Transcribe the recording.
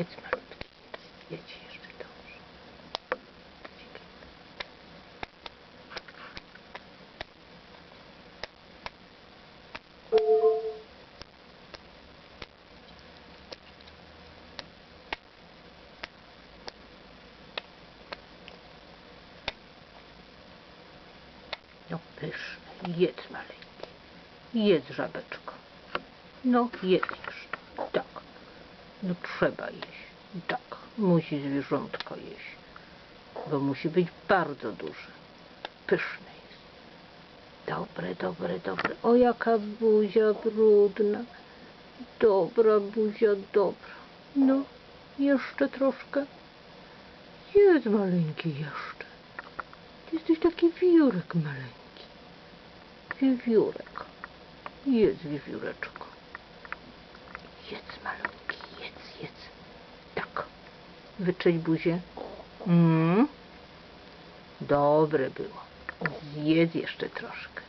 Jedz malutki. Jedz jeszcze dobrze. No pyszne. Jedz maleńki. Jedz żabeczko. No jedz jeszcze. Tak. No trzeba jeść. Tak. Musi zwierzątko jeść. Bo musi być bardzo duże. Pyszne jest. Dobre, dobre, dobre. O jaka buzia brudna. Dobra buzia, dobra. No, jeszcze troszkę. Jedz maleńki jeszcze. Jesteś taki wiórek maleńki. Wiewiórek. Jedz wiewióreczko. Jedz malutki, jedz, jedz. Tak. Wyczeć buzię. Mm. Dobre było. Zjedz jeszcze troszkę.